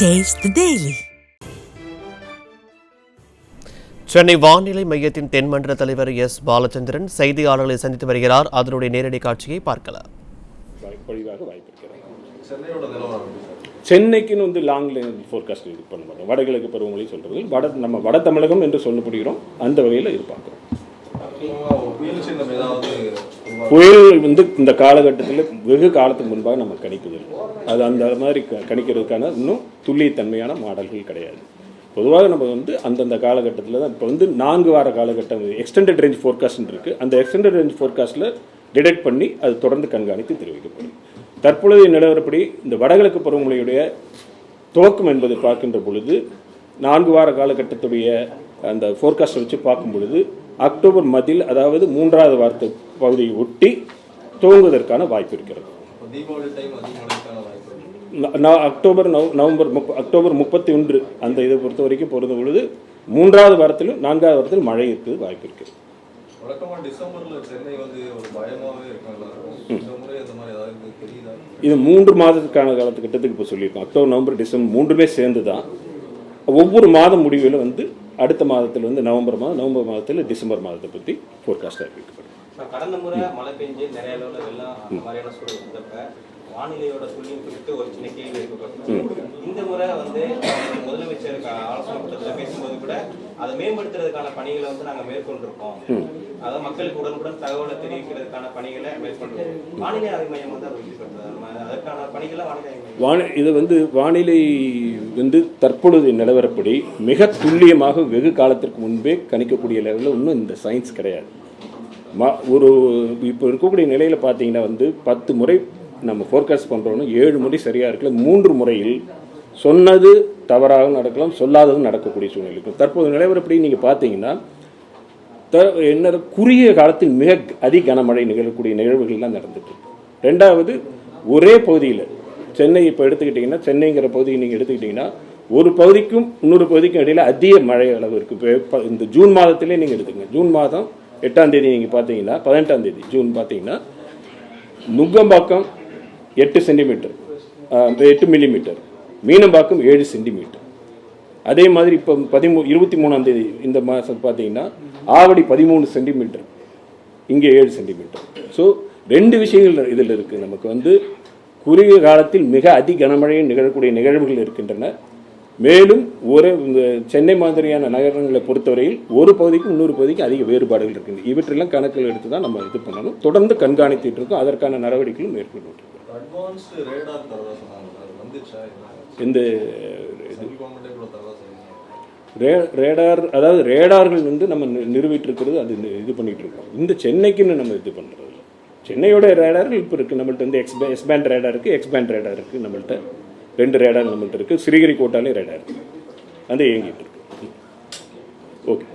Taste the Daily. Chennai வானிலை மையத்தின் தென்மண்டல தலைவர் எஸ். பாலச்சந்திரன் செய்தியாளர்களை சந்தித்து வருகிறார். அதனுடைய நேரடி காட்சியை பார்க்கலாம். சென்னைக்குன்னு வந்து லாங் லைன் ஃபோர்காஸ்ட் இது பண்ண மாட்டோம் வடகிழக்கு பருவமழை சொல்றது வட நம்ம வட தமிழகம் என்று சொல்லப்படுகிறோம். அந்த வகையில் எதிர்பார்க்கிறோம் புயல் வந்து இந்த காலகட்டத்தில் வெகு காலத்துக்கு முன்பாக நம்ம கணிப்பதில்லை. அது அந்த மாதிரி க- கணிக்கிறதுக்கான இன்னும் துல்லியத்தன்மையான மாடல்கள் கிடையாது. பொதுவாக நம்ம வந்து அந்தந்த காலகட்டத்தில் தான் இப்போ வந்து நான்கு வார காலகட்டம் எக்ஸ்டெண்டட் ரேஞ்ச் ஃபோர்காஸ்ட்னு இருக்குது அந்த எக்ஸ்டெண்டட் ரேஞ்ச் ஃபோர்காஸ்ட்டில் டிடெக்ட் பண்ணி அது தொடர்ந்து கண்காணித்து தெரிவிக்கப்படும். தற்பொழுதைய நிலவரப்படி இந்த வடகிழக்கு பருவமழையுடைய துவக்கம் என்பதை பார்க்கின்ற பொழுது நான்கு வார காலகட்டத்துடைய அந்த ஃபோர்காஸ்ட்டை வச்சு பார்க்கும் பொழுது அக்டோபர் மத்தியில் அதாவது மூன்றாவது வாரத்து பகுதியை ஒட்டி துவங்குவதற்கான வாய்ப்பு இருக்கிறது. அக்டோபர் நவ- நவம்பர் அக்டோபர் முப்பத்தி ஒன்று அந்த இதை பொறுத்த வரைக்கும் பொறுத்த பொழுது மூன்றாவது வாரத்திலும் நான்காவது வாரத்திலும் மழை இருக்குது வாய்ப்பு இருக்குது. இது மூன்று மாதத்துக்கான காலத்துக்கிட்டத்துக்கு இப்போ சொல்லியிருக்கோம். அக்டோபர் நவம்பர் டிசம்பர் மூன்றுமே சேர்ந்து தான் ஒவ்வொரு மாதம் முடிவில் வந்து அடுத்த மாதத்தில் வந்து நவம்பர் மாதம் நவம்பர் மாதத்தில் டிசம்பர் மாதத்தை பற்றி ஃபோர்காஸ்ட் அறிவிக்கப்படும். கடந்த முறை மழை பெஞ்சு நிறைய அளவில் வெள்ளம் அந்த மாதிரியான சூழல் வானிலையோட துல்லியம் குறித்து ஒரு சின்ன கேள்வி இந்த முறை வந்து முதலமைச்சருக்கு ஆலோசனை கூட்டத்தில் பேசும்போது கூட அதை மேம்படுத்துறதுக்கான பணிகளை வந்து நாங்கள் மேற்கொண்டிருக்கோம். அதாவது மக்களுக்கு உடனுக்குடன் தகவலை தெரிவிக்கிறதுக்கான பணிகளை மேற்கொண்டிருக்கோம் வானிலை ஆய்வு மையம் வந்து அதை அதற்கான பணிகளை வானிலை வானி இது வந்து வானிலை வந்து தற்பொழுது நிலவரப்படி மிக துல்லியமாக வெகு காலத்திற்கு முன்பே கணிக்கக்கூடிய லெவலில் இன்னும் இந்த சயின்ஸ் கிடையாது. ம ஒரு இப்போ இருக்கக்கூடிய நிலையில் பார்த்தீங்கன்னா வந்து பத்து முறை நம்ம ஃபோர்காஸ்ட் பண்ணுறோன்னு ஏழு முறை சரியாக இருக்கல மூன்று முறையில் சொன்னது தவறாக நடக்கலாம் சொல்லாததும் நடக்கக்கூடிய சூழ்நிலை இருக்கும். தற்போது நிலவரப்படி நீங்கள் பார்த்தீங்கன்னா த என்ன குறுகிய காலத்தில் மிக அதி கனமழை நிகழக்கூடிய நிகழ்வுகள்லாம் நடந்துட்டு ரெண்டாவது ஒரே பகுதியில் சென்னை இப்போ எடுத்துக்கிட்டிங்கன்னா சென்னைங்கிற பகுதியை நீங்கள் எடுத்துக்கிட்டிங்கன்னா ஒரு பகுதிக்கும் இன்னொரு பகுதிக்கும் இடையில் அதிக மழை அளவு இருக்குது இப்போ இந்த ஜூன் மாதத்திலே நீங்கள் எடுத்துக்கங்க. ஜூன் மாதம் எட்டாம் தேதி நீங்கள் பார்த்தீங்கன்னா பதினெட்டாம் தேதி ஜூன் பார்த்தீங்கன்னா நுங்கம்பாக்கம் எட்டு சென்டிமீட்டர் எட்டு மில்லிமீட்டர். மீனம்பாக்கம் ஏழு சென்டிமீட்டர். அதே மாதிரி இப்போ பதிமூ இருபத்தி மூணாம் தேதி இந்த மாதம் பார்த்தீங்கன்னா ஆவடி பதிமூணு சென்டிமீட்டர் இங்கே ஏழு சென்டிமீட்டர். ஸோ ரெண்டு விஷயங்கள் இதில் இருக்குது நமக்கு வந்து குறுகிய காலத்தில் மிக அதி கனமழையை நிகழக்கூடிய நிகழ்வுகள் இருக்கின்றன. மேலும் ஒரு இந்த சென்னை மாதிரியான நகரங்களை பொறுத்தவரையில் ஒரு பகுதிக்கும் இன்னொரு பகுதிக்கும் அதிக வேறுபாடுகள் இருக்குது இவற்றெல்லாம் கணக்கில் எடுத்து தான் நம்ம இது பண்ணணும். தொடர்ந்து கண்காணித்துட்டு இருக்கோம். அதற்கான நடவடிக்கைகளும் மேற்கொண்டு இந்த ரே ரேடார் அதாவது ரேடார்கள் வந்து நம்ம நி- நிறுவிட்டு இருக்கிறது அது இது பண்ணிட்டு இருக்கோம் இந்த சென்னைக்குன்னு நம்ம இது பண்ணுறது இல்ல. சென்னையோட ரேடார்கள் இப்போ இருக்குது நம்மள்ட்ட வந்து எக்ஸ் எஸ்பேண்ட் ரேடார் இருக்குது எக்ஸ்பேண்ட் ரேடார் இருக்குது நம்மள்ட்ட ரெண்டு ரேடார் நம்மள்ட்ட இருக்குது சிறுகிரி கோட்டாலே ரேடார் இருக்குது அது இயங்கிட்டு இருக்கு. ஓகே.